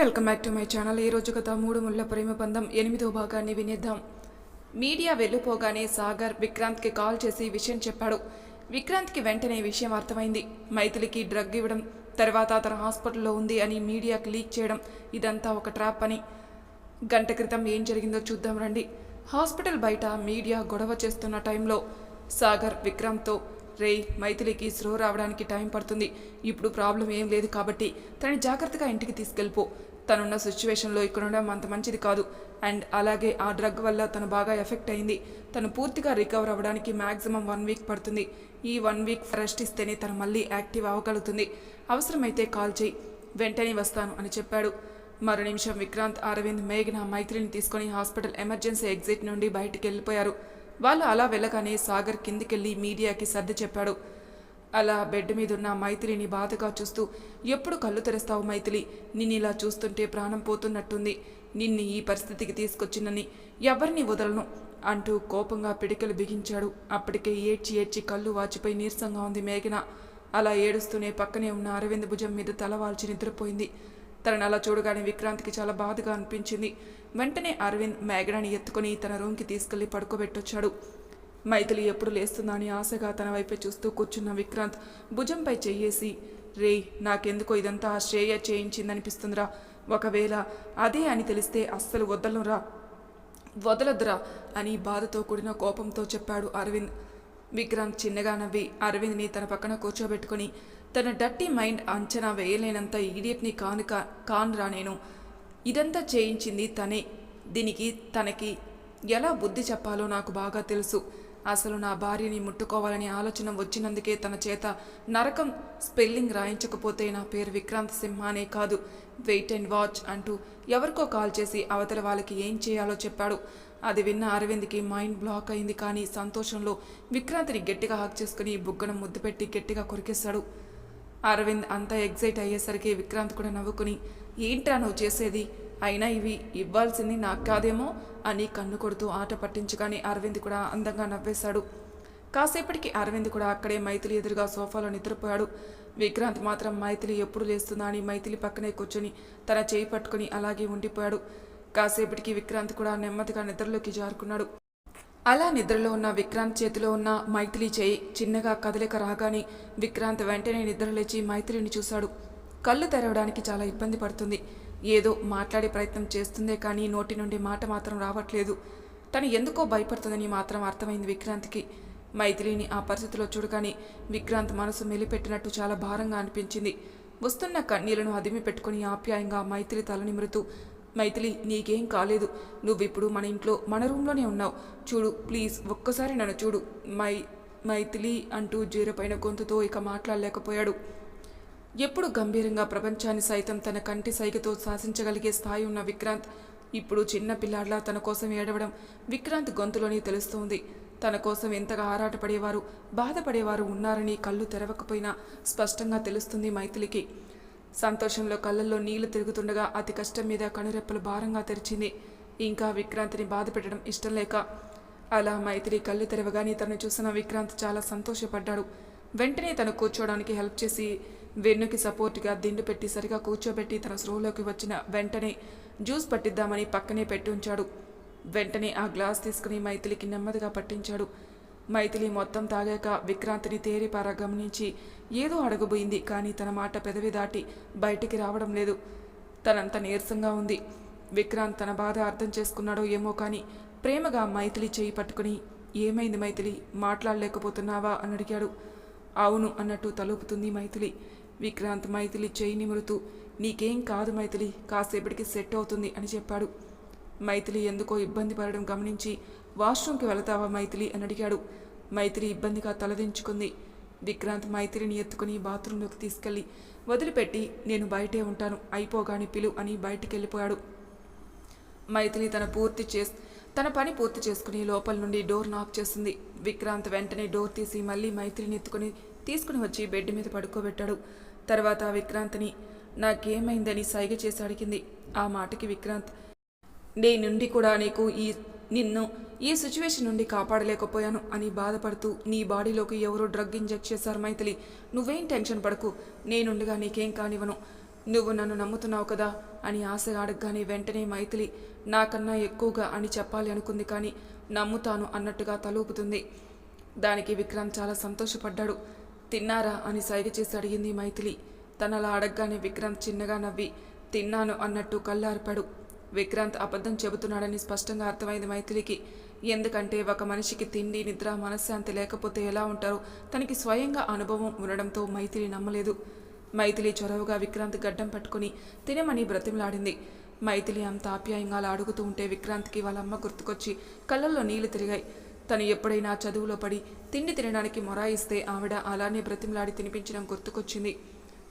Welcome back to my channel. ఈ రోజు గత మూడు ముళ్ళ ప్రేమ బంధం ఎనిమిదో భాగాన్ని వినేద్దాం. మీడియా వెళ్ళిపోగానే సాగర్ విక్రాంత్కి కాల్ చేసి విషయం చెప్పాడు. విక్రాంత్కి వెంటనే విషయం అర్థమైంది. మైథిలికి డ్రగ్ ఇవ్వడం తర్వాత అతను హాస్పిటల్లో ఉంది అని మీడియాకి లీక్ చేయడం ఇదంతా ఒక ట్రాప్ అని. గంట క్రితం ఏం జరిగిందో చూద్దాం రండి. హాస్పిటల్ బయట మీడియా గొడవ చేస్తున్న టైంలో సాగర్ విక్రాంత్తో రే మైథిలికి స్లో రావడానికి టైం పడుతుంది. ఇప్పుడు ప్రాబ్లం ఏం లేదు కాబట్టి తనని జాగ్రత్తగా ఇంటికి తీసుకెళ్ళిపో. తనున్న సిచ్యువేషన్లో ఇక్కడ ఉండడం అంత మంచిది కాదు. అండ్ అలాగే ఆ డ్రగ్ వల్ల తను బాగా ఎఫెక్ట్ అయింది. తను పూర్తిగా రికవర్ అవ్వడానికి మ్యాక్సిమం వన్ వీక్ పడుతుంది. ఈ వన్ వీక్ రెస్ట్ ఇస్తేనే తను మళ్ళీ యాక్టివ్ అవ్వగలుగుతుంది. అవసరమైతే కాల్ చేయి. వెంటనే వస్తాను అని చెప్పాడు. మరో నిమిషం విక్రాంత్ అరవింద్ మేఘన మైత్రిని తీసుకొని హాస్పిటల్ ఎమర్జెన్సీ ఎగ్జిట్ నుండి బయటికి వెళ్ళిపోయారు. వాళ్ళు అలా వెళ్ళగానే సాగర్ కిందికెళ్ళి మీడియాకి సర్ది చెప్పాడు. అలా బెడ్ మీదున్న మైథిలిని బాధగా చూస్తూ ఎప్పుడు కళ్ళు తెరుస్తావు మైథిలి? నిన్ను ఇలా చూస్తుంటే ప్రాణం పోతున్నట్టుంది. నిన్ను ఈ పరిస్థితికి తీసుకొచ్చినని ఎవరిని వదలను? అంటూ కోపంగా పిడికలు బిగించాడు. అప్పటికే ఏడ్చి ఏడ్చి కళ్ళు వాచిపోయి నీరసంగా ఉంది మేఘన. అలా ఏడుస్తూనే పక్కనే ఉన్న అరవింద్ భుజం మీద తల వాల్చి నిద్రపోయింది. తనను అలా చూడగానే విక్రాంత్కి చాలా బాధగా అనిపించింది. వెంటనే అరవింద్ మేఘనని ఎత్తుకొని తన రూమ్కి తీసుకెళ్ళి పడుకోబెట్టొచ్చాడు. మైథిలి ఎప్పుడు లేస్తుందా అని ఆశగా తన వైపే చూస్తూ కూర్చున్న విక్రాంత్ భుజంపై చెయ్యేసి రే నాకెందుకో ఇదంతా? ఆ శ్రేయ చేయించిందనిపిస్తుందిరా. ఒకవేళ అదే అని తెలిస్తే అస్సలు వదలనురా వదలద్దురా అని బాధతో కూడిన కోపంతో చెప్పాడు అరవింద్. విక్రాంత్ చిన్నగా నవ్వి అరవింద్ని తన పక్కన కూర్చోబెట్టుకుని తన డట్టి మైండ్ అంచనా వేయలేనంత ఈడియట్ని కానుక కానురా నేను. ఇదంతా చేయించింది తనే. దీనికి తనకి ఎలా బుద్ధి చెప్పాలో నాకు బాగా తెలుసు. అసలు నా భార్యని ముట్టుకోవాలని ఆలోచన వచ్చినందుకే తన చేత నరకం స్పెల్లింగ్ రాయించకపోతే నా పేరు విక్రాంత్ సింహానే కాదు. వెయిట్ అండ్ వాచ్ అంటూ ఎవరికో కాల్ చేసి అవతల వాళ్ళకి ఏం చేయాలో చెప్పాడు. అది విన్న అరవింద్కి మైండ్ బ్లాక్ అయింది కానీ సంతోషంలో విక్రాంతిని గట్టిగా హాక్ చేసుకుని బుగ్గను ముద్దు పెట్టి గట్టిగా కొరికేశాడు. అరవింద్ అంతా ఎగ్జైట్ అయ్యేసరికి విక్రాంత్ కూడా నవ్వుకుని ఏంట్రా నువ్వు చేసేది? అయినా ఇవి ఇవ్వాల్సింది నాకు కాదేమో అని కన్ను కొడుతూ ఆట పట్టించుకొని అరవింద్ కూడా అందంగా నవ్వేశాడు. కాసేపటికి అరవింద్ కూడా అక్కడే మైథిలి ఎదురుగా సోఫాలో నిద్రపోయాడు. విక్రాంత్ మాత్రం మైథిలి ఎప్పుడు లేస్తుందా అని మైథిలి పక్కనే కూర్చొని తన చేయి పట్టుకుని అలాగే ఉండిపోయాడు. కాసేపటికి విక్రాంత్ కూడా నెమ్మదిగా నిద్రలోకి జారుకున్నాడు. అలా నిద్రలో ఉన్న విక్రాంత్ చేతిలో ఉన్న మైథిలి చేయి చిన్నగా కదలిక రాగానే విక్రాంత్ వెంటనే నిద్రలేచి మైథిలిని చూశాడు. కళ్ళు తెరవడానికి చాలా ఇబ్బంది పడుతుంది. ఏదో మాట్లాడే ప్రయత్నం చేస్తుందే కానీ నోటి నుండి మాట మాత్రం రావట్లేదు. తను ఎందుకో భయపడుతుందని మాత్రం అర్థమైంది విక్రాంత్కి. మైథిలిని ఆ పరిస్థితిలో చూడగానే విక్రాంత్ మనసు మెలిపెట్టినట్టు చాలా భారంగా అనిపించింది. వస్తున్న కన్నీళ్ళను అదిమి పెట్టుకుని ఆప్యాయంగా మైథిలి తలనిమురుతూ మైథిలి నీకేం కాలేదు. నువ్విప్పుడు మన ఇంట్లో మన రూమ్లోనే ఉన్నావు. చూడు ప్లీజ్ ఒక్కసారి నన్ను చూడు. మై మైథిలి అంటూ జీరపైన గొంతుతో ఇక మాట్లాడలేకపోయాడు. ఎప్పుడు గంభీరంగా ప్రపంచాన్ని సైతం తన కంటి సైగతో శాసించగలిగే స్థాయి ఉన్న విక్రాంత్ ఇప్పుడు చిన్న పిల్లాడ్లా తన కోసం ఏడవడం విక్రాంత్ గొంతులోనే తెలుస్తోంది. తన కోసం ఎంతగా ఆరాటపడేవారు బాధపడేవారు ఉన్నారని కళ్ళు తెరవకపోయినా స్పష్టంగా తెలుస్తుంది మైథిలికి. సంతోషంలో కళ్ళల్లో నీళ్ళు తిరుగుతుండగా అతి కష్టం మీద కనురెప్పలు భారంగా తెరిచింది. ఇంకా విక్రాంతిని బాధ పెట్టడం ఇష్టం లేక అలా మైత్రి కళ్ళు తెరవగానే తను చూసిన విక్రాంత్ చాలా సంతోషపడ్డాడు. వెంటనే తను కూర్చోవడానికి హెల్ప్ చేసి వెన్నుకి సపోర్ట్గా దిండు పెట్టి సరిగా కూర్చోబెట్టి తన స్రోలోకి వచ్చిన వెంటనే జ్యూస్ పట్టిద్దామని పక్కనే పెట్టి ఉంచాడు. వెంటనే ఆ గ్లాస్ తీసుకుని మైథిలికి నెమ్మదిగా పట్టించాడు. మైథిలి మొత్తం తాగాక విక్రాంతిని తేరిపారా గమనించి ఏదో అడగబోయింది కానీ తన మాట పెదవి దాటి బయటికి రావడం లేదు. తనంత నీరసంగా ఉంది. విక్రాంత్ తన బాధ అర్థం చేసుకున్నాడో ఏమో కానీ ప్రేమగా మైథిలి చేయి పట్టుకుని ఏమైంది మైథిలి? మాట్లాడలేకపోతున్నావా? అని అడిగాడు. అవును అన్నట్టు తలుపుతుంది మైథిలి. విక్రాంత్ మైథిలి చేయి నిమురుతూ నీకేం కాదు మైథిలి కాసేపటికి సెట్ అవుతుంది అని చెప్పాడు. మైథిలి ఎందుకో ఇబ్బంది పడడం గమనించి వాష్రూమ్కి వెళతావా మైథిలి? అని అడిగాడు. మైథిలి ఇబ్బందిగా తలదించుకుంది విక్రాంత్ మైథిలిని ఎత్తుకుని బాత్రూంలోకి తీసుకెళ్ళి వదిలిపెట్టి నేను బయటే ఉంటాను అయిపోగాని పిలు అని బయటికి వెళ్ళిపోయాడు మైథిలి తన పూర్తి చేసి తన పని పూర్తి చేసుకుని లోపల నుండి డోర్ నాక్ చేస్తుంది. విక్రాంత్ వెంటనే డోర్ తీసి మళ్ళీ మైత్రిని ఎత్తుకుని తీసుకుని వచ్చి బెడ్ మీద పడుకోబెట్టాడు. తర్వాత విక్రాంత్ని నాకేమైందని సైగ చేసి అడిగింది. ఆ మాటకి విక్రాంత్ నీ నుండి కూడా నీకు ఈ నిన్ను ఈ సిచ్యువేషన్ నుండి కాపాడలేకపోయాను అని బాధపడుతూ నీ బాడీలోకి ఎవరో డ్రగ్ ఇంజెక్ట్ చేశారు మైథిలి. నువ్వేం టెన్షన్ పడకు. నేనుండగా నీకేం కానివ్వను. నువ్వు నన్ను నమ్ముతున్నావు కదా అని ఆశగా అడగగానే వెంటనే మైథిలి నాకన్నా ఎక్కువగా అని చెప్పాలి అనుకుంది కానీ నమ్ముతాను అన్నట్టుగా తలూపుతుంది. దానికి విక్రమ్ చాలా సంతోషపడ్డాడు. తిన్నారా అని సైగ చేసి అడిగింది మైథిలి. తనలా అడగగానే విక్రాంత్ చిన్నగా నవ్వి తిన్నాను అన్నట్టు కళ్ళార్పాడు. విక్రాంత్ అబద్ధం చెబుతున్నాడని స్పష్టంగా అర్థమైంది మైథిలికి. ఎందుకంటే ఒక మనిషికి తిండి నిద్ర మనశ్శాంతి లేకపోతే ఎలా ఉంటారో? తనకి స్వయంగా అనుభవం ఉండడంతో మైథిలి నమ్మలేదు. మైథిలి చొరవగా విక్రాంత్ గడ్డం పట్టుకుని తినమని బ్రతిమలాడింది. మైథిలి అంత ఆప్యాయంగా అలా అడుగుతూ ఉంటే విక్రాంత్కి వాళ్ళ అమ్మ గుర్తుకొచ్చి కళ్ళల్లో నీళ్ళు తిరిగాయి. తను ఎప్పుడైనా చదువులో పడి తిండి తినడానికి మొరాయిస్తే ఆవిడ అలానే బ్రతిమలాడి తినిపించడం గుర్తుకొచ్చింది.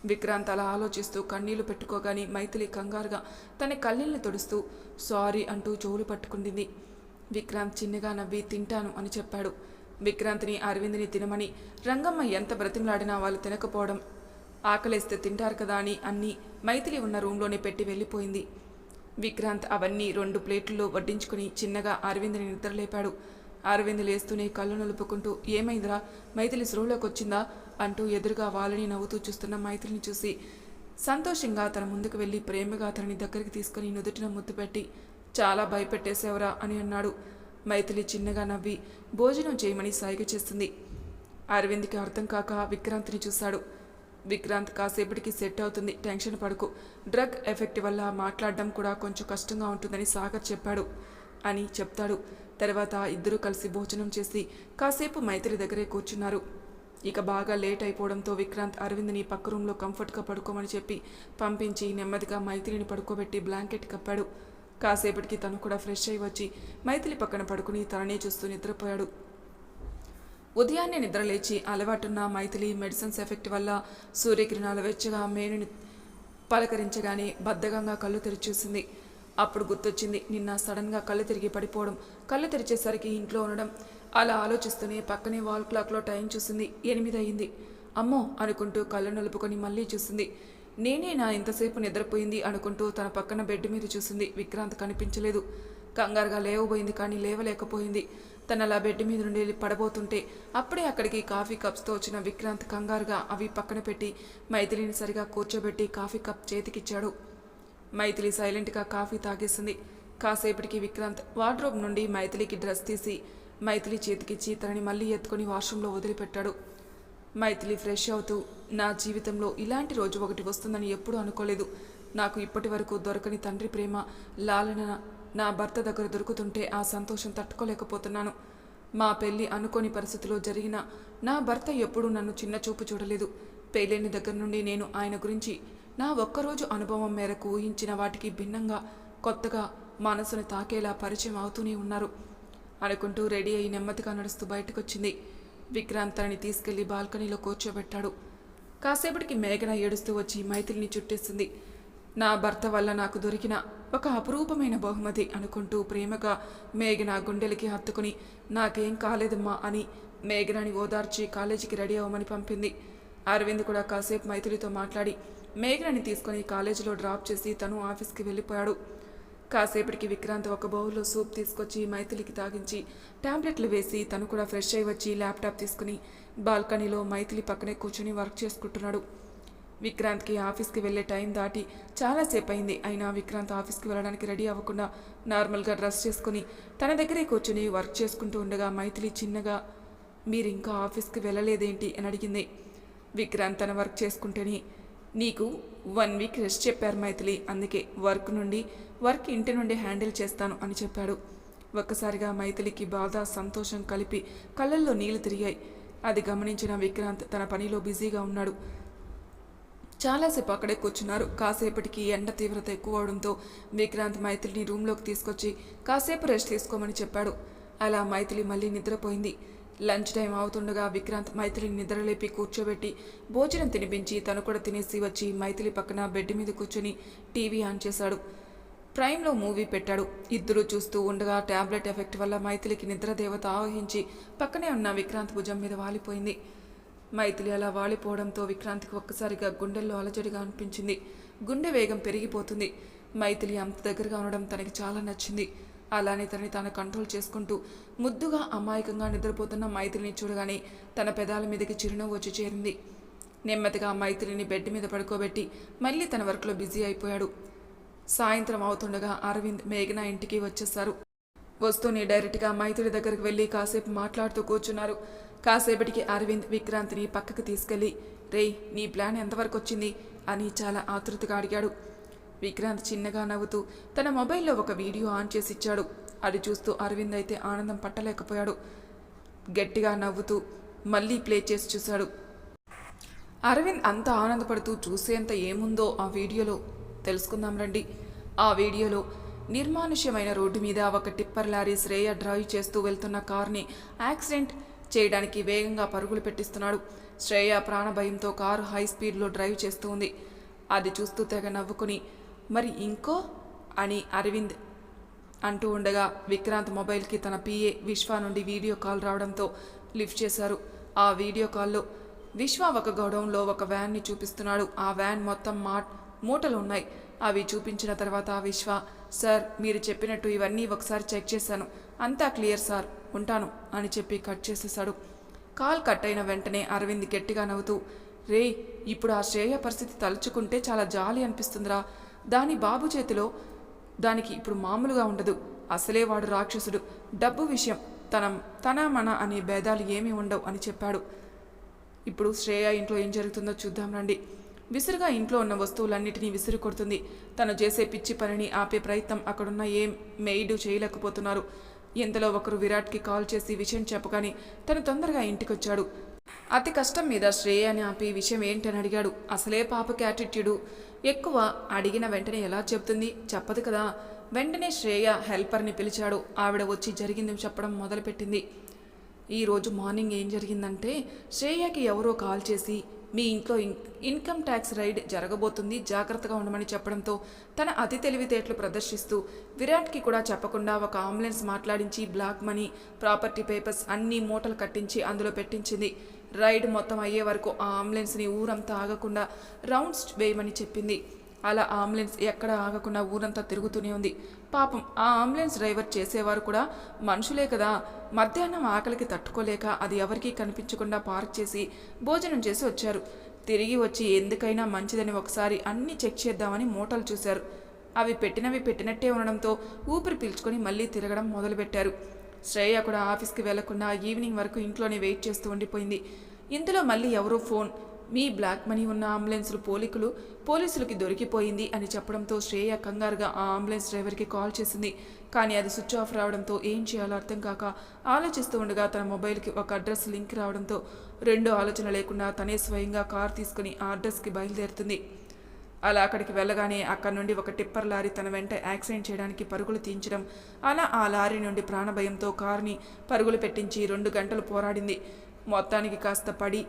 విక్రాంత్ అలా ఆలోచిస్తూ కన్నీళ్ళు పెట్టుకోగానే మైథిలి కంగారుగా తన కళ్ళీల్ని తుడుస్తూ సారీ అంటూ చెవులు పట్టుకుండింది విక్రాంత్ చిన్నగా నవ్వి తింటాను అని చెప్పాడు. విక్రాంత్ని అరవింద్ని తినమని రంగమ్మ ఎంత బ్రతిమలాడినా వాళ్ళు తినకపోవడం ఆకలేస్తే తింటారు కదా అని అన్నీ మైథిలి ఉన్న రూంలోనే పెట్టి వెళ్ళిపోయింది. విక్రాంత్ అవన్నీ రెండు ప్లేట్లలో వడ్డించుకుని చిన్నగా అరవింద్ని నిద్రలేపాడు. అరవింద్ లేస్తూనే కళ్ళు నలుపుకుంటూ ఏమైందిరా? మైథిలి స్రోలోకి వచ్చిందా అంటూ ఎదురుగా వాళ్ళని నవ్వుతూ చూస్తున్న మైథిలిని చూసి సంతోషంగా తన ముందుకు వెళ్ళి ప్రేమగా అతని దగ్గరికి తీసుకుని నుదుటిన ముద్దు పెట్టి చాలా భయపెట్టేసేవరా అని అన్నాడు. మైథిలి చిన్నగా నవ్వి భోజనం చేయమని సైగ చేస్తుంది. అరవింద్కి అర్థం కాక విక్రాంత్ని చూశాడు. విక్రాంత్ కాసేపటికి సెట్ అవుతుంది. టెన్షన్ పడుకు. డ్రగ్ ఎఫెక్ట్ వల్ల మాట్లాడడం కూడా కొంచెం కష్టంగా ఉంటుందని సాగర్ చెప్పాడు అని చెప్తాడు. తర్వాత ఇద్దరూ కలిసి భోజనం చేసి కాసేపు మైత్రి దగ్గరే కూర్చున్నారు. ఇక బాగా లేట్ అయిపోవడంతో విక్రాంత్ అరవింద్ని పక్క రూమ్లో కంఫర్ట్గా పడుకోమని చెప్పి పంపించి నెమ్మదిగా మైత్రిని పడుకోబెట్టి బ్లాంకెట్ కప్పాడు. కాసేపటికి తను కూడా ఫ్రెష్ అయి వచ్చి మైథిలి పక్కన పడుకుని తననే చూస్తూ నిద్రపోయాడు. ఉదయాన్నే నిద్రలేచి అలవాటున్న మైథిలి మెడిసిన్స్ ఎఫెక్ట్ వల్ల సూర్యకిరణాలు వెచ్చగా మేనుని పలకరించగానే బద్ధకంగా కళ్ళు తెరిచూసింది అప్పుడు గుర్తొచ్చింది నిన్న సడన్గా కళ్ళు తిరిగి పడిపోవడం. కళ్ళు తెరిచేసరికి ఇంట్లో ఉండడం. అలా ఆలోచిస్తూనే పక్కనే వాల్ క్లాక్లో టైం చూసింది. ఎనిమిది అయింది. అమ్మో! అనుకుంటూ కళ్ళు నలుపుకొని మళ్ళీ చూసింది. నేనే నా ఇంతసేపు నిద్రపోయింది అనుకుంటూ తన పక్కన బెడ్ మీద చూసింది. విక్రాంత్ కనిపించలేదు. కంగారుగా లేవబోయింది కానీ లేవలేకపోయింది. తన అలా బెడ్ మీద నుండి వెళ్ళి పడబోతుంటే అప్పుడే అక్కడికి కాఫీ కప్స్తో వచ్చిన విక్రాంత్ కంగారుగా అవి పక్కన పెట్టి మైథిలిని సరిగా కూర్చోబెట్టి కాఫీ కప్ చేతికిచ్చాడు. మైథిలి సైలెంట్గా కాఫీ తాగేసింది. కాసేపటికి విక్రాంత్ వార్డ్రోబ్ నుండి మైథిలికి డ్రెస్ తీసి మైథిలి చేతికిచ్చి తనని మళ్ళీ ఎత్తుకొని వాష్రూమ్లో వదిలిపెట్టాడు. మైథిలి ఫ్రెష్ అవుతూ నా జీవితంలో ఇలాంటి రోజు ఒకటి వస్తుందని ఎప్పుడూ అనుకోలేదు. నాకు ఇప్పటి వరకు దొరకని తండ్రి ప్రేమ లాలన నా భర్త దగ్గర దొరుకుతుంటే ఆ సంతోషం తట్టుకోలేకపోతున్నాను. మా పెళ్ళి అనుకోని పరిస్థితిలో జరిగిన నా భర్త ఎప్పుడూ నన్ను చిన్న చూపు చూడలేదు. పెళ్ళైన దగ్గర నుండి నేను ఆయన గురించి నా ఒక్కరోజు అనుభవం మేరకు ఊహించిన వాటికి భిన్నంగా కొత్తగా మనసును తాకేలా పరిచయం అవుతూనే ఉన్నారు. అనుకుంటూ రెడీ అయి నెమ్మదిగా నడుస్తూ బయటకొచ్చింది. విక్రాంత్ తనని తీసుకెళ్ళి బాల్కనీలో కూర్చోబెట్టాడు. కాసేపటికి మేఘన ఏడుస్తూ వచ్చి మైథిలిని చుట్టేసింది. నా భర్త వల్ల నాకు దొరికిన ఒక అపురూపమైన బహుమతి అనుకుంటూ ప్రేమగా మేఘన గుండెలకి హత్తుకుని నాకేం కాలేదమ్మా అని మేఘనాని ఓదార్చి కాలేజీకి రెడీ అవ్వమని పంపింది. అరవింద్ కూడా కాసేపు మైథిలితో మాట్లాడి మేఘనని తీసుకొని కాలేజీలో డ్రాప్ చేసి తను ఆఫీస్కి వెళ్ళిపోయాడు. కాసేపటికి విక్రాంత్ ఒక బౌల్లో సూప్ తీసుకొచ్చి మైథిలికి తాగించి టాబ్లెట్లు వేసి తను కూడా ఫ్రెష్ అయి వచ్చి ల్యాప్టాప్ తీసుకుని బాల్కనీలో మైథిలి పక్కనే కూర్చొని వర్క్ చేసుకుంటున్నాడు. విక్రాంత్కి ఆఫీస్కి వెళ్ళే టైం దాటి చాలాసేపు అయింది అయినా విక్రాంత్ ఆఫీస్కి వెళ్ళడానికి రెడీ అవ్వకుండా నార్మల్గా డ్రెస్ చేసుకుని తన దగ్గరే కూర్చుని వర్క్ చేసుకుంటూ ఉండగా మైథిలి చిన్నగా మీరు ఇంకా ఆఫీస్కి వెళ్ళలేదేంటి? అని అడిగింది. విక్రాంత్ తన వర్క్ చేసుకుంటేనే నీకు వన్ వీక్ రెస్ట్ చెప్పారు మైథిలి అందుకే వర్క్ నుండి వర్క్ ఇంటి నుండి హ్యాండిల్ చేస్తాను అని చెప్పాడు. ఒక్కసారిగా మైథిలికి బాధ సంతోషం కలిపి కళ్ళల్లో నీళ్ళు తిరిగాయి. అది గమనించిన విక్రాంత్ తన పనిలో బిజీగా ఉన్నాడు. చాలాసేపు అక్కడే కూర్చున్నారు. కాసేపటికి ఎండ తీవ్రత ఎక్కువ అవడంతో విక్రాంత్ మైథిలిని రూమ్లోకి తీసుకొచ్చి కాసేపు రెస్ట్ తీసుకోమని చెప్పాడు. అలా మైథిలి మళ్ళీ నిద్రపోయింది. లంచ్ టైం అవుతుండగా విక్రాంత్ మైథిలిని నిద్రలేపి కూర్చోబెట్టి భోజనం తినిపించి తను కూడా తినేసి వచ్చి మైథిలి పక్కన బెడ్ మీద కూర్చొని టీవీ ఆన్ చేశాడు. ప్రైమ్లో మూవీ పెట్టాడు. ఇద్దరు చూస్తూ ఉండగా టాబ్లెట్ ఎఫెక్ట్ వల్ల మైథిలికి నిద్ర దేవత ఆవహించి పక్కనే ఉన్న విక్రాంత్ భుజం మీద వాలిపోయింది. మైథిలి అలా వాలిపోవడంతో విక్రాంతికి ఒక్కసారిగా గుండెల్లో అలజడిగా అనిపించింది. గుండె వేగం పెరిగిపోతుంది. మైథిలి అంత దగ్గరగా ఉండడం తనకి చాలా నచ్చింది. అలానే తనని తాను కంట్రోల్ చేసుకుంటూ ముద్దుగా అమాయకంగా నిద్రపోతున్న మైథిలిని చూడగానే తన పెదాల మీదకి చిరునవ్వు వచ్చి చేరింది. నెమ్మదిగా మైథిలిని బెడ్ మీద పడుకోబెట్టి మళ్ళీ తన వర్క్లో బిజీ అయిపోయాడు. సాయంత్రం అవుతుండగా అరవింద్ మేఘన ఇంటికి వచ్చేశారు. వస్తూనే డైరెక్ట్గా మైత్రి దగ్గరికి వెళ్ళి కాసేపు మాట్లాడుతూ కూర్చున్నారు. కాసేపటికి అరవింద్ విక్రాంతిని పక్కకు తీసుకెళ్ళి రేయ్ నీ ప్లాన్ ఎంతవరకు వచ్చింది? అని చాలా ఆతృతగా అడిగాడు. విక్రాంత్ చిన్నగా నవ్వుతూ తన మొబైల్లో ఒక వీడియో ఆన్ చేసి ఇచ్చాడు. అది చూస్తూ అరవింద్ అయితే ఆనందం పట్టలేకపోయాడు. గట్టిగా నవ్వుతూ మళ్ళీ ప్లే చేసి చూశాడు. అరవింద్ అంత ఆనందపడుతూ చూసేంత ఏముందో ఆ వీడియోలో. తెలుసుకుందాం రండి. ఆ వీడియోలో నిర్మానుష్యమైన రోడ్డు మీద ఒక టిప్పర్ లారీ శ్రేయ డ్రైవ్ చేస్తూ వెళ్తున్న కార్ని యాక్సిడెంట్ చేయడానికి వేగంగా పరుగులు పెట్టిస్తున్నాడు. శ్రేయ ప్రాణభయంతో కారు హై స్పీడ్లో డ్రైవ్ చేస్తూ ఉంది. అది చూస్తూ తెగ నవ్వుకుని మరి ఇంకో? అని అరవింద్ అంటూ ఉండగా విక్రాంత్ మొబైల్కి తన పిఏ విశ్వ నుండి వీడియో కాల్ రావడంతో లిఫ్ట్ చేశారు. ఆ వీడియో కాల్లో విశ్వ ఒక గోడౌన్లో ఒక వ్యాన్ని చూపిస్తున్నాడు. ఆ వ్యాన్ మొత్తం మా మూటలు ఉన్నాయి. అవి చూపించిన తర్వాత విశ్వ సార్ మీరు చెప్పినట్టు ఇవన్నీ ఒకసారి చెక్ చేశాను. అంతా క్లియర్ సార్ ఉంటాను అని చెప్పి కట్ చేసేశాడు. కాల్ కట్ అయిన వెంటనే అరవింద్ గట్టిగా నవ్వుతూ రే ఇప్పుడు ఆ శ్రేయ పరిస్థితి తలుచుకుంటే చాలా జాలి అనిపిస్తుందిరా. దాని బాబు చేతిలో దానికి ఇప్పుడు మామూలుగా ఉండదు. అసలే వాడు రాక్షసుడు. డబ్బు విషయం తన తన మన అనే భేదాలు ఏమీ ఉండవు అని చెప్పాడు. ఇప్పుడు శ్రేయ ఇంట్లో ఏం జరుగుతుందో చూద్దాం రండి. విసురుగా ఇంట్లో ఉన్న వస్తువులన్నిటినీ విసిరు కొడుతుంది. తను చేసే పిచ్చి పనిని ఆపే ప్రయత్నం అక్కడున్న ఏం మెయిడ్ చేయలేకపోతున్నారు. ఇంతలో ఒకరు విరాట్కి కాల్ చేసి విషయం చెప్పగానే తను తొందరగా ఇంటికొచ్చాడు. అతి కష్టం మీద శ్రేయని ఆపి విషయం ఏంటని అడిగాడు. అసలే పాపకి యాటిట్యూడు. ఎక్కువ అడిగిన వెంటనే ఎలా చెప్తుంది చెప్పదు కదా. వెంటనే శ్రేయ హెల్పర్ని పిలిచాడు. ఆవిడ వచ్చి జరిగింది చెప్పడం మొదలుపెట్టింది. ఈరోజు మార్నింగ్ ఏం జరిగిందంటే శ్రేయకి ఎవరో కాల్ చేసి మీ ఇంట్లో ఇన్కమ్ ట్యాక్స్ రైడ్ జరగబోతుంది జాగ్రత్తగా ఉండమని చెప్పడంతో తన అతి తెలివితేటలు ప్రదర్శిస్తూ విరాట్కి కూడా చెప్పకుండా ఒక అంబులెన్స్ మాట్లాడించి బ్లాక్ మనీ ప్రాపర్టీ పేపర్స్ అన్ని మూటలు కట్టించి అందులో పెట్టించింది. రైడ్ మొత్తం అయ్యే వరకు ఆ అంబులెన్స్ని ఊరంతా ఆగకుండా రౌండ్స్ వేయమని చెప్పింది. అలా అంబులెన్స్ ఎక్కడ ఆగకుండా ఊరంతా తిరుగుతూనే ఉంది. పాపం ఆ అంబులెన్స్ డ్రైవర్ చేసేవారు కూడా మనుషులే కదా. మధ్యాహ్నం ఆకలికి తట్టుకోలేక అది ఎవరికీ కనిపించకుండా పార్క్ చేసి భోజనం చేసి వచ్చారు. తిరిగి వచ్చి ఎందుకైనా మంచిదని ఒకసారి అన్ని చెక్ చేద్దామని మూటలు చూశారు. అవి పెట్టినవి పెట్టినట్టే ఉండడంతో ఊపిరి పీల్చుకొని మళ్ళీ తిరగడం మొదలుపెట్టారు. శ్రేయ కూడా ఆఫీస్కి వెళ్ళకుండా ఈవినింగ్ వరకు ఇంట్లోనే వెయిట్ చేస్తూ ఉండిపోయింది. ఇందులో మళ్ళీ ఎవరో ఫోన్ మీ బ్లాక్ మనీ ఉన్న అంబులెన్స్లు పోలికలు పోలీసులకి దొరికిపోయింది అని చెప్పడంతో శ్రేయ కంగారుగా ఆ అంబులెన్స్ డ్రైవర్కి కాల్ చేసింది. కానీ అది స్విచ్ ఆఫ్ రావడంతో ఏం చేయాలో అర్థం కాక ఆలోచిస్తూ ఉండగా తన మొబైల్కి ఒక అడ్రస్ లింక్ రావడంతో రెండో ఆలోచన లేకుండా తనే స్వయంగా కార్ తీసుకుని ఆ అడ్రస్కి బయలుదేరుతుంది. అలా అక్కడికి వెళ్ళగానే అక్కడి నుండి ఒక టిప్పర్ లారీ తన వెంట యాక్సిడెంట్ చేయడానికి పరుగులు తీయించడం అలా ఆ లారీ నుండి ప్రాణభయంతో కారుని పరుగులు పెట్టించి రెండు గంటలు పోరాడింది. మొత్తానికి కాస్త పడి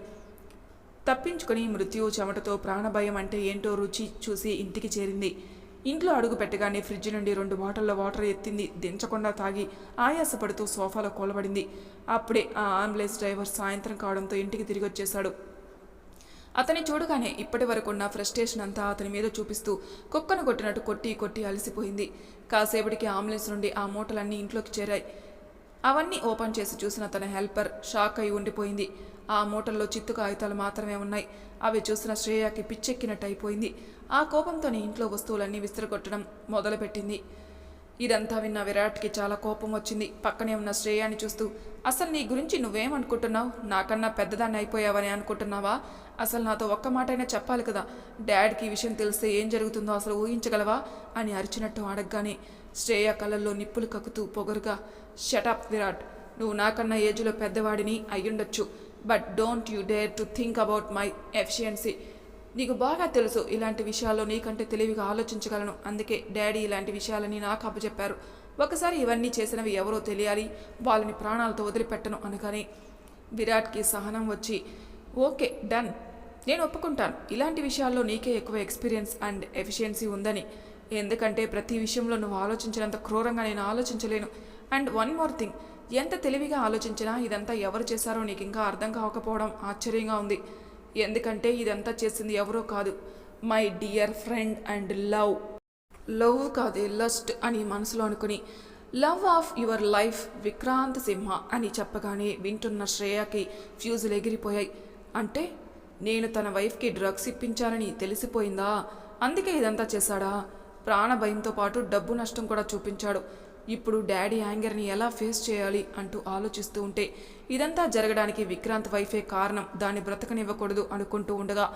తప్పించుకొని మృత్యు చెమటతో ప్రాణభయం అంటే ఏంటో రుచి చూసి ఇంటికి చేరింది. ఇంట్లో అడుగు పెట్టగానే ఫ్రిడ్జ్ నుండి రెండు బాటిల్లో వాటర్ ఎత్తింది. దించకుండా తాగి ఆయాసపడుతూ సోఫాలో కూలబడింది. అప్పుడే ఆ అంబులెన్స్ డ్రైవర్ సాయంత్రం కావడంతో ఇంటికి తిరిగి వచ్చేశాడు అతని చూడగానే ఇప్పటి వరకున్న ఫ్రస్ట్రేషన్ అంతా అతని మీద చూపిస్తూ కుక్కను కొట్టినట్టు కొట్టి కొట్టి అలసిపోయింది. కాసేపటికి అంబులెన్స్ నుండి ఆ మూటలన్నీ ఇంట్లోకి చేరాయి. అవన్నీ ఓపెన్ చేసి చూసిన తన హెల్పర్ షాక్ అయి ఉండిపోయింది. ఆ మూటల్లో చిత్తు కాగితాలు మాత్రమే ఉన్నాయి. అవి చూసిన శ్రేయకి పిచ్చెక్కినట్టు అయిపోయింది ఆ కోపంతోనే ఇంట్లో వస్తువులన్నీ విసిరగొట్టడం మొదలుపెట్టింది. ఇదంతా విన్న విరాట్కి చాలా కోపం వచ్చింది. పక్కనే ఉన్న శ్రేయాని చూస్తూ అసలు నీ గురించి నువ్వేమనుకుంటున్నావు? నాకన్నా పెద్దదాన్ని అయిపోయావని అనుకుంటున్నావా? అసలు నాతో ఒక్క మాటైనా చెప్పాలి కదా? డాడ్కి ఈ విషయం తెలిస్తే ఏం జరుగుతుందో అసలు ఊహించగలవా? అని అరిచినట్టు అడగగానే శ్రేయ కళ్ళల్లో నిప్పులు కక్కుతూ పొగరుగా షటప్ విరాట్. నువ్వు నాకన్నా ఏజ్లో పెద్దవాడిని అయ్యుండొచ్చు. But don't you dare to think about my efficiency నీకు బాగా తెలుసు ఇలాంటి విషయాల్లో నీకంటే తెలివిగా ఆలోచించగలను. అందుకే డాడీ ఇలాంటి విషయాలని నాకు అప్పచెప్పారు. ఒకసారి ఇవన్నీ చేసినవి ఎవరో తెలియాలి వాళ్ళని ప్రాణాలతో వదిలిపెట్టను అనగానే విరాట్కి సహనం వచ్చి ఓకే డన్. నేను ఒప్పుకుంటాను. ఇలాంటి విషయాల్లో నీకే ఎక్కువ ఎక్స్పీరియన్స్ అండ్ ఎఫిషియన్సీ ఉందని. ఎందుకంటే ప్రతి విషయంలో నువ్వు ఆలోచించినంత క్రూరంగా నేను ఆలోచించలేను. And one more thing. ఎంత తెలివిగా ఆలోచించినా ఇదంతా ఎవరు చేశారో నీకు ఇంకా అర్థం కాకపోవడం ఆశ్చర్యంగా ఉంది. ఎందుకంటే ఇదంతా చేసింది ఎవరో కాదు. My dear friend and love. Love కాదు లస్ట్ అని మనసులో అనుకుని love of your life Vikrant Simha అని చెప్పగానే వింటున్న శ్రేయకి ఫ్యూజులు ఎగిరిపోయాయి. అంటే నేను తన వైఫ్కి డ్రగ్స్ ఇప్పించానని తెలిసిపోయిందా? అందుకే ఇదంతా చేశాడా? ప్రాణ భయంతో పాటు డబ్బు నష్టం కూడా చూపించాడు. ఇప్పుడు డాడీ యాంగర్ని ఎలా ఫేస్ చేయాలి అంటూ ఆలోచిస్తూ ఉంటే ఇదంతా జరగడానికి విక్రాంత్ వైఫే కారణం. దాన్ని బ్రతకనివ్వకూడదు అనుకుంటూ ఉండగా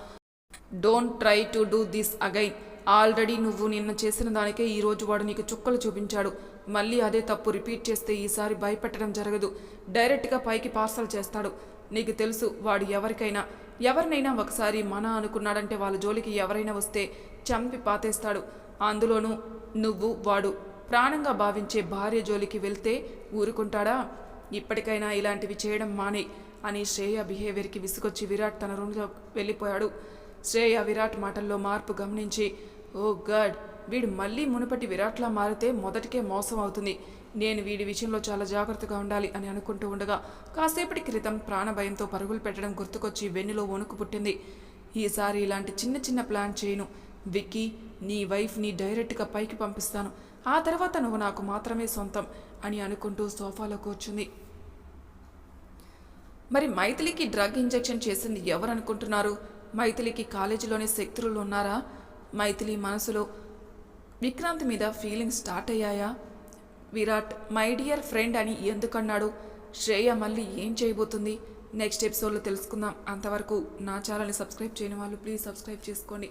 don't try to do this again. Already నువ్వు నిన్న చేసిన దానికే ఈరోజు వాడు నీకు చుక్కలు చూపించాడు. మళ్ళీ అదే తప్పు రిపీట్ చేస్తే ఈసారి భయపెట్టడం జరగదు. డైరెక్ట్గా పైకి పార్సల్ చేస్తాడు. నీకు తెలుసు వాడు ఎవరికైనా ఎవరినైనా ఒకసారి మన అనుకున్నాడంటే వాళ్ళ జోలికి ఎవరైనా వస్తే చంపి పాతేస్తాడు. అందులోనూ నువ్వు వాడు ప్రాణంగా భావించే భార్య జోలికి వెళ్తే ఊరుకుంటాడా? ఇప్పటికైనా ఇలాంటివి చేయడం మానే అని శ్రేయ బిహేవియర్కి విసుగొచ్చి విరాట్ తన రూమ్లో వెళ్ళిపోయాడు. శ్రేయ విరాట్ మాటల్లో మార్పు గమనించి ఓ గాడ్ వీడు మళ్ళీ మునుపటి విరాట్లా మారితే మొదటికే మోసం అవుతుంది. నేను వీడి విషయంలో చాలా జాగ్రత్తగా ఉండాలి అని అనుకుంటూ ఉండగా కాసేపటి క్రితం ప్రాణభయంతో పరుగులు పెట్టడం గుర్తుకొచ్చి వెన్నులో వణుకు పుట్టింది. ఈసారి ఇలాంటి చిన్న చిన్న ప్లాన్ చేయను. విక్కీ నీ వైఫ్ని డైరెక్ట్గా పైకి పంపిస్తాను. ఆ తర్వాత నువ్వు నాకు మాత్రమే సొంతం అని అనుకుంటూ సోఫాలో కూర్చుంది. మరి మైథిలికి డ్రగ్ ఇంజెక్షన్ చేసింది ఎవరనుకుంటున్నారు? మైథిలికి కాలేజీలోనే శక్తులు ఉన్నారా? మైథిలి మనసులో విక్రాంత్ మీద ఫీలింగ్ స్టార్ట్ అయ్యాయా? విరాట్ మై డియర్ ఫ్రెండ్ అని ఎందుకన్నాడు? శ్రేయ మళ్ళీ ఏం చేయబోతుంది? నెక్స్ట్ ఎపిసోడ్లో తెలుసుకుందాం. అంతవరకు నా ఛానల్ని సబ్స్క్రైబ్ చేయని వాళ్ళు ప్లీజ్ సబ్స్క్రైబ్ చేసుకోండి.